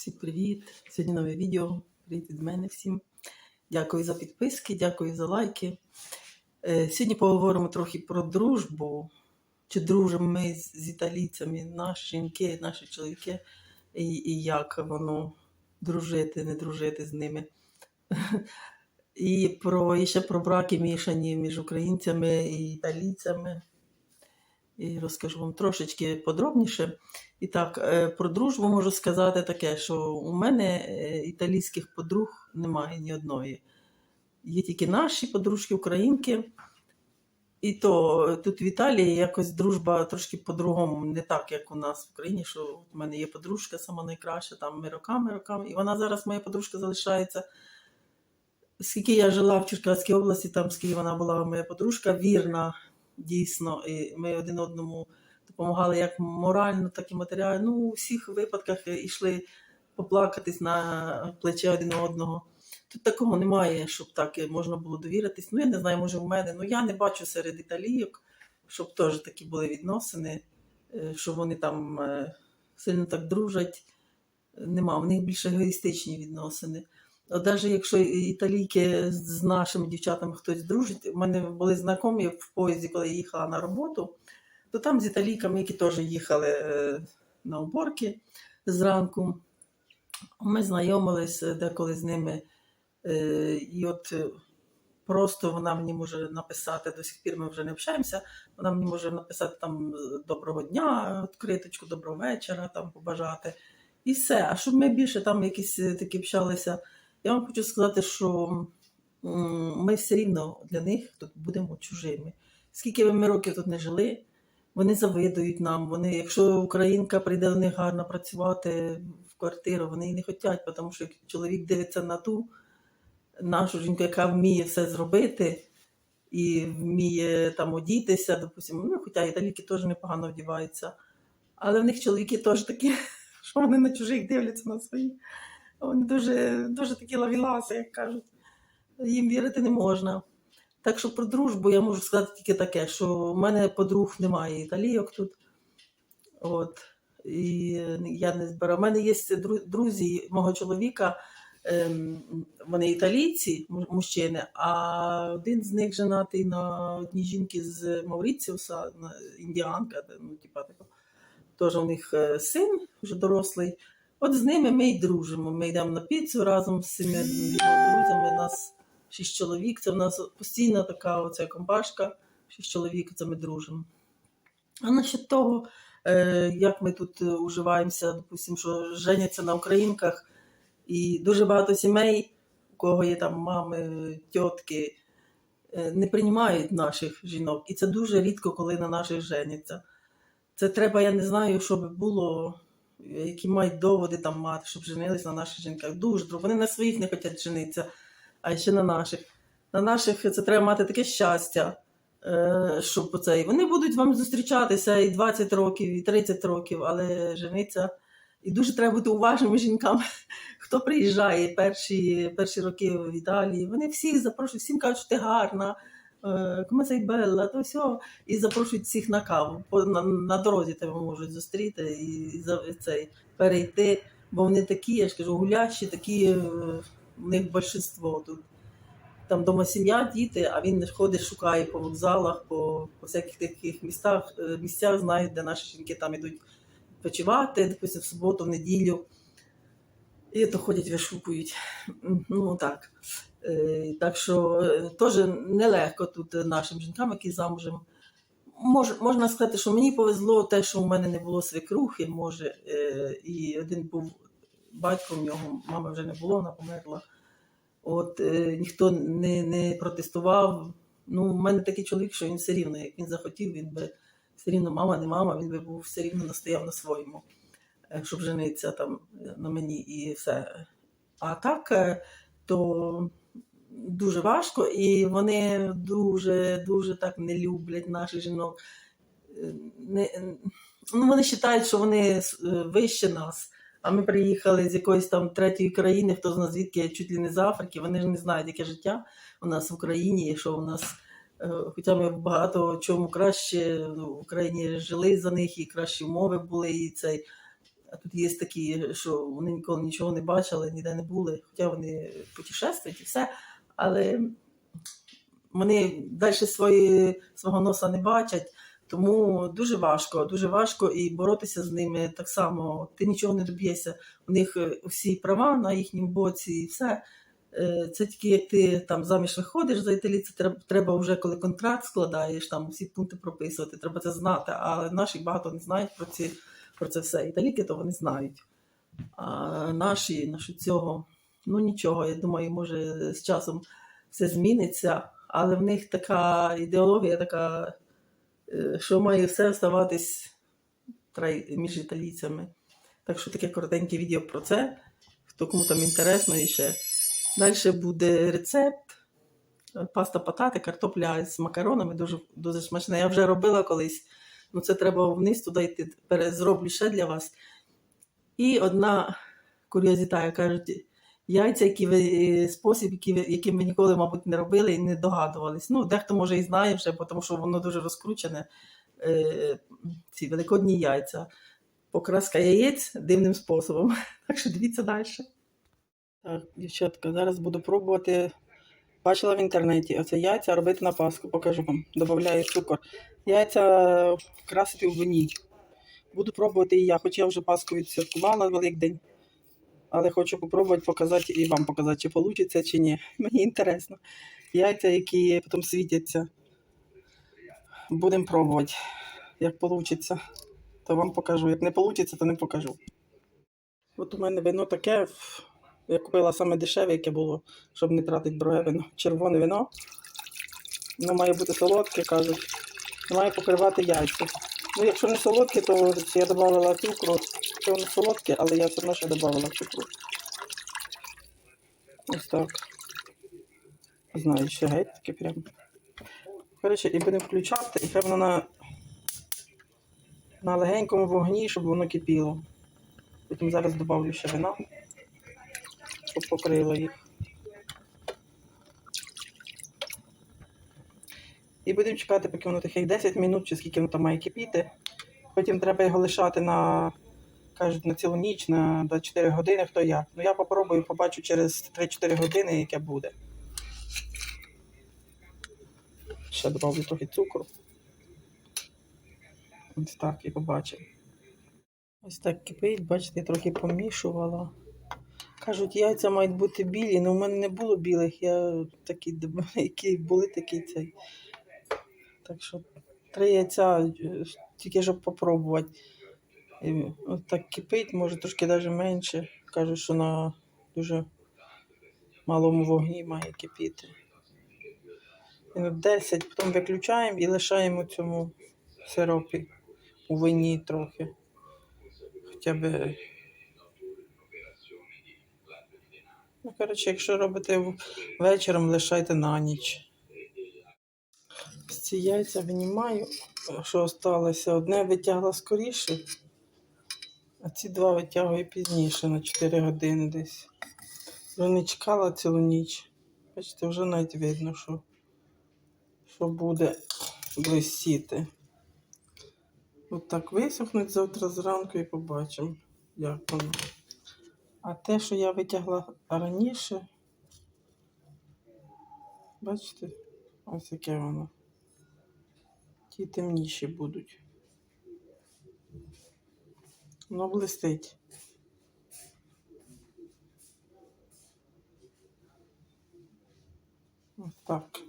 Всім привіт! Сьогодні нове відео. Привіт від мене всім. Дякую за підписки, дякую за лайки. Е, Сьогодні поговоримо трохи про дружбу. Чи дружимо ми з, італійцями, наші жінки, наші чоловіки, і, і як воно дружити, не дружити з ними. І, про, і ще про браки мішані між українцями і італійцями. І розкажу вам трошечки подробніше. І так, е, про дружбу можу сказати таке, що у мене е, італійських подруг немає ні одної. Є тільки наші подружки, українки. І то е, тут в Італії якось дружба трошки по-другому, не так, як у нас в Україні, що в мене є подружка сама найкраща, там ми роками, роками. І вона зараз, моя подружка, залишається. Скільки я жила в Черкаській області, там скільки вона була моя подружка, вірна, дійсно. І ми один одному допомагали як морально, так і матеріально. Ну, у всіх випадках йшли поплакатись на плече один одного. Тут такого немає, щоб так можна було довіритись. Ну, я не знаю, може в мене. Ну я не бачу серед італійок, щоб теж такі були відносини, е, що вони там е, сильно так дружать. Нема, в них більш егоїстичні відносини. Навіть якщо італійки з нашими дівчатами хтось дружить, у мене були знайомі в поїзді, коли я їхала на роботу, то там з італійками, які теж їхали е, на уборки зранку, ми знайомились деколи з ними. Е, І от е, просто вона мені може написати, до сих пір ми вже не общаємося, вона мені може написати там доброго дня, відкриточку, доброго вечора, там побажати. І все. А щоб ми більше там якісь е, такі общалися, я вам хочу сказати, що ми все рівно для них тут будемо чужими. Скільки би ми років тут не жили, вони завидують нам. Вони, якщо українка прийде до них гарно працювати в квартиру, вони її не хочуть, тому що чоловік дивиться на ту нашу жінку, яка вміє все зробити і вміє там одітися, допустимо, ну, хоча італійки теж непогано вдіваються. Але в них чоловіки теж такі, що вони на чужих дивляться на свої. Вони дуже, дуже такі лавіласи, як кажуть. Їм вірити не можна. Так що про дружбу я можу сказати тільки таке, що в мене подруг немає італійок тут. От. І я не збираю. У мене є друзі мого чоловіка, ем, вони італійці, му- мужчини, а один з них женатий на одній жінки з Мауріціуса, індіанка, ну, типа. Теж у них е, син вже дорослий. От з ними ми й дружимо. Ми йдемо на піцу разом з цими друзями. У Нас шість чоловік. Це в нас постійна така оця компашка. Шість чоловік, це ми дружимо. А насчет того, е, як ми тут е, уживаємося, допустимо, що женяться на українках, і дуже багато сімей, у кого є там мами, тітки, е, не приймають наших жінок. І це дуже рідко, коли на наших женяться. Це треба, я не знаю, щоб було, які мають доводи там мати, щоб женились на наших жінках. Дуже друг. Вони на своїх не хочуть женитися, а ще на наших. На наших це треба мати таке щастя, е, щоб оце. І Вони будуть вам зустрічатися і 20 років, і 30 років, але жениться. І дуже треба бути уважними жінкам, хто приїжджає перші, перші роки в Італії. Вони всіх запрошують, всім кажуть, що ти гарна, е, come sei то все. І запрошують всіх на каву. На, на дорозі тебе можуть зустріти і за цей перейти. Бо вони такі, я ж кажу, гулящі, такі е, в них більшинство тут. Там дома сім'я, діти, а він ходить, шукає по вокзалах, по, по всяких таких містах, е, місцях, знають, де наші жінки там ідуть почивати, допустим, в суботу, в неділю. І то ходять, вишукують. Ну так. Е, Так що е, теж нелегко тут нашим жінкам, які замужем. Мож, можна сказати, що мені повезло те, що у мене не було свекрухи, може, е, і один був батько в нього, мами вже не було, вона померла. От ніхто не, не протестував. Ну, у мене такий чоловік, що він все рівно, як він захотів, він би все рівно мама, не мама, він би був все рівно настояв на своєму, щоб жениться там на мені і все. А так, то дуже важко, і вони дуже, дуже так не люблять наших жінок. Е, Не, ну, вони вважають, що вони е, вище нас. А ми приїхали з якоїсь там третьої країни, хто знає звідки, чуть ли не з Африки. Вони ж не знають, яке життя у нас в Україні, що у нас, е, хоча ми багато чому краще ну, в Україні жили за них, і кращі умови були, і цей. А тут є такі, що вони ніколи нічого не бачили, ніде не були, хоча вони путешествують і все. Але вони далі свої, свого носа не бачать, тому дуже важко, дуже важко і боротися з ними так само. Ти нічого не доб'єшся. У них е, всі права на їхньому боці і все. Е, Це тільки як ти там заміж виходиш за італійця, треба, треба вже коли контракт складаєш, там всі пункти прописувати, треба це знати. Але наші багато не знають про ці, про це все. Італійки того не знають. А наші, наші цього, ну нічого, я думаю, може з часом все зміниться, але в них така ідеологія, така, е, що має все оставатись між італійцями. Так що таке коротеньке відео про це. Хто кому там інтересно і ще. Далі буде рецепт. Паста патати, картопля з макаронами дуже, дуже смачна. Я вже робила колись. Ну це треба вниз туди йти. Зроблю ще для вас. І одна курйозіта, як кажуть, яйця, які ви, е, спосіб, ви, яким ви ніколи, мабуть, не робили і не догадувались. Ну, дехто може і знає вже, тому що воно дуже розкручене. Е, ці великодні яйця. Покраска яєць дивним способом. Так що дивіться далі. Так, дівчатка, зараз буду пробувати. Бачила в інтернеті оце яйця робити на Пасху, покажу вам. Добавляю цукор. Яйця красити в вині. Буду пробувати і я, хоч я вже Пасху відсвяткувала Великдень. Але хочу попробувати показати і вам показати, чи вийде, чи ні. Мені інтересно. Яйця, які потім світяться. Будемо пробувати. Як вийде, то вам покажу. Як не вийде, то не покажу. От у мене вино таке. Я купила саме дешеве, яке було, щоб не тратити дороге вино. Червоне вино. Воно має бути солодке, кажуть. Має покривати яйця. Ну, якщо не солодке, то я додавала цукру. Це воно солодке, але я все одно ще додавала цукру. Ось так. Знаю, ще геть таке прям. Коротше, і будемо включати, і хай воно на, на легенькому вогні, щоб воно кипіло. Потім зараз додавлю ще вина, щоб покрило їх. І будемо чекати, поки воно таких 10 минут, чи скільки воно там має кипіти. Потім треба його лишати на, кажуть, на цілу ніч, на до 4 години, хто як. Ну я попробую, побачу через 3-4 години, яке буде. Ще добавлю трохи цукру. Ось так і побачимо. Ось так кипить, бачите, я трохи помішувала. Кажуть, яйця мають бути білі, але в мене не було білих, я такі, які були, такі цей. Так що три яйця е, тільки щоб попробувати. І так кипить, може трошки навіть менше. Кажуть, що на дуже малому вогні має кипіти. Минут 10, потім виключаємо і лишаємо цьому сиропі у вині трохи. Хоча б. Ну, коротше, якщо робите вечором, лишайте на ніч. З ці яйця винімаю, що залишилося. Одне витягла скоріше, а ці два витягую пізніше, на 4 години десь. Вже не чекала цілу ніч. Бачите, вже навіть видно, що, що буде блистіти. От так висохнуть завтра зранку і побачимо, як воно. А те, що я витягла раніше, бачите, ось яке воно. Ті темніші будуть. Воно блистить. Так.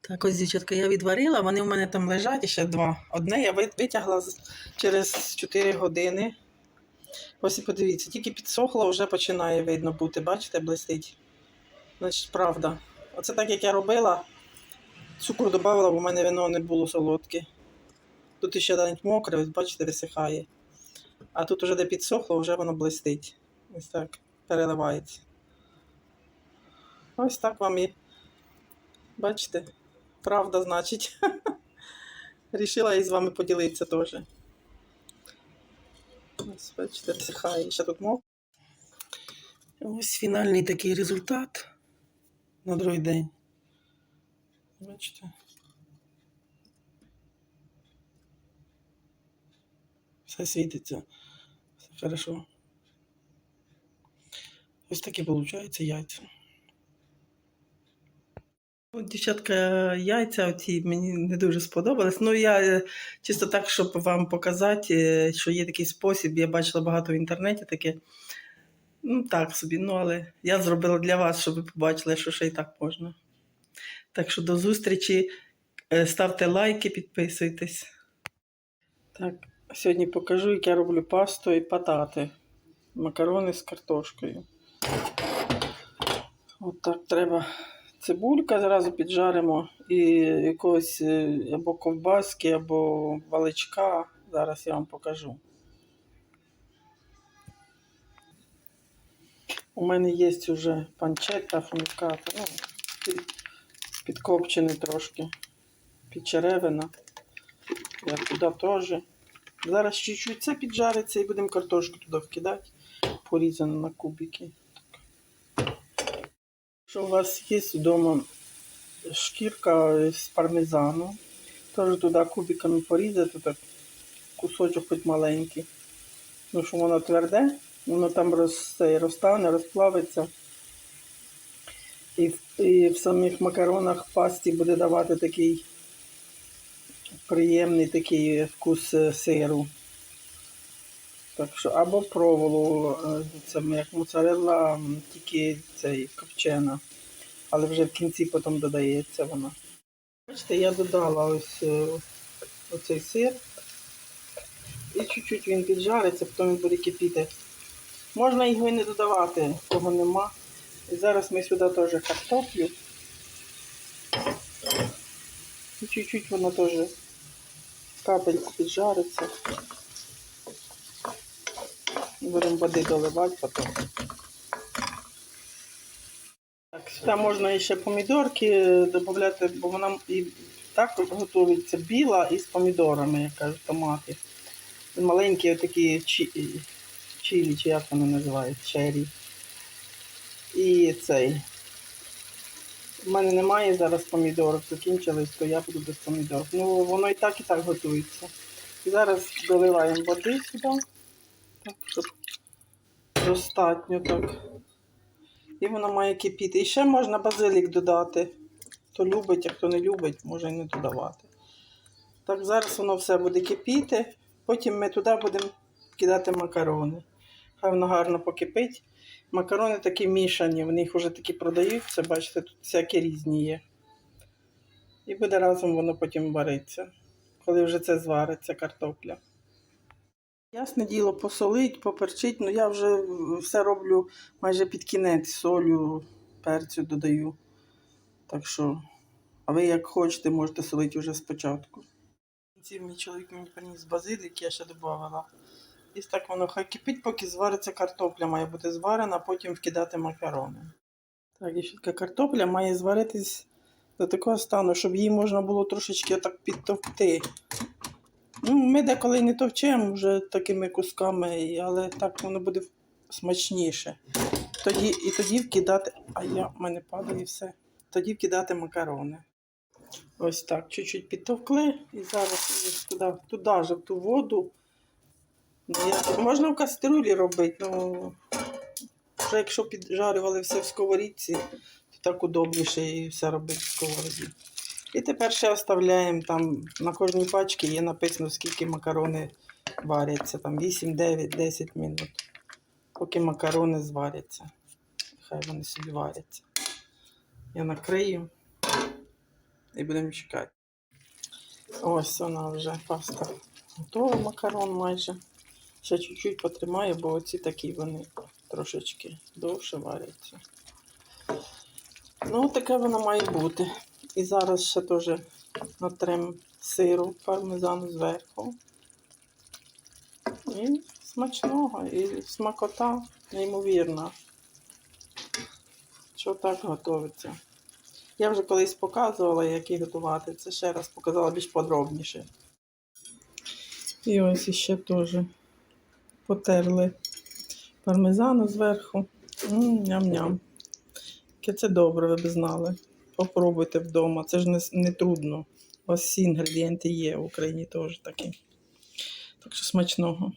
Так, ось, дівчатка, я відварила, вони в мене там лежать ще два. Одне я витягла через 4 години. Ось і подивіться, тільки підсохло, вже починає видно бути. Бачите, блистить. Значить, правда. Оце так, як я робила. Цукру додавала, бо в мене вино не було солодке. Тут ще навіть мокре, ось бачите, висихає. А тут уже де підсохло, вже воно блистить. Ось так переливається. Ось так вам і. Бачите? Правда, значить. Рішила і з вами поділитися теж. Ось, бачите, всихає. Ще тут мов. Ось фінальний такий результат на другий день. Бачите? Все світиться. Все хорошо. Ось таке виходить яйця. От, дівчатка, яйця оці мені не дуже сподобались. Ну, я е, чисто так, щоб вам показати, що є такий спосіб. Я бачила багато в інтернеті таке. Ну, так собі, ну, але я зробила для вас, щоб ви побачили, що ще й так можна. Так що до зустрічі. Е, Ставте лайки, підписуйтесь. Так, сьогодні покажу, як я роблю пасту і патати. Макарони з картошкою. От так треба цибулька, зразу піджаримо і якогось е, або ковбаски, або валичка. Зараз я вам покажу. У мене є вже панчетта, фуніката, ну, підкопчений трошки, підчеревина. Я туди теж. Зараз чуть-чуть це піджариться і будемо картошку туди вкидати, порізану на кубики. Якщо у вас є вдома шкірка з пармезану, теж туди кубиками порізати, так кусочок хоч маленький. Ну, що воно тверде, воно там роз, розтане, розплавиться. І, і в самих макаронах пасті буде давати такий приємний такий вкус е, сиру. Так що або проволу, е, це як моцарелла, тільки цей копчена. Але вже в кінці потім додається вона. Бачите, я додала ось е, оцей сир. І чуть-чуть він піджариться, потім він буде кипіти. Можна його і не додавати, кого нема. І зараз ми сюди теж картоплю. І чуть-чуть воно теж капельку піджариться. Будемо води доливати потім. Так, сюди можна ще помідорки додати, бо вона і так готується біла і з помідорами, як кажуть, томати. Маленькі такі чі... чилі, чи як вони називають, чері. І цей. У мене немає зараз помідорок, закінчились, то я буду без помідорок. Ну, воно і так, і так готується. Зараз доливаємо води сюди, так, щоб достатньо так. І воно має кипіти. І ще можна базилік додати. Хто любить, а хто не любить, може і не додавати. Так, зараз воно все буде кипіти. Потім ми туди будемо кидати макарони. Хай воно гарно покипить. Макарони такі мішані, в них вже такі продаються, бачите, тут всякі різні є. І буде разом воно потім вариться, коли вже це звариться картопля. Ясне діло, посолить, поперчить, ну я вже все роблю майже під кінець, солю, перцю додаю. Так що, а ви як хочете, можете солити вже спочатку. Мій чоловік мені приніс базилік, я ще додавала. І так воно хай кипить, поки звариться картопля, має бути зварена, потім вкидати макарони. Так, дівчатка, картопля має зваритись до такого стану, щоб її можна було трошечки так підтовкти. Ну, ми деколи не товчемо вже такими кусками, але так воно буде смачніше. Тоді, і тоді вкидати, а я, в мене падає все. Тоді вкидати макарони. Ось так, чуть-чуть підтовкли і зараз туди, туди ж в ту воду. Можна в кастрюлі робити, ну вже якщо піджарювали все в сковорідці, то так удобніше і все робити в сковороді. І тепер ще оставляємо там на кожній пачці є написано, скільки макарони варяться. Там 8, 9, 10 минут. Поки макарони зваряться. Хай вони собі варяться. Я накрию і будемо чекати. Ось вона вже паста готова, макарон майже. Ще чуть-чуть потримаю, бо оці такі вони трошечки довше варяться. Ну, таке воно має бути. І зараз ще теж натрем сиру пармезану зверху. І смачного, і смакота неймовірна. Що так готується. Я вже колись показувала, як її готувати. Це ще раз показала більш подробніше. І ось іще теж потерли пармезану зверху. Ням-ням. Це добре, ви б знали. Попробуйте вдома. Це ж не, не трудно. У вас всі інгредієнти є в Україні теж такі. Так що смачного.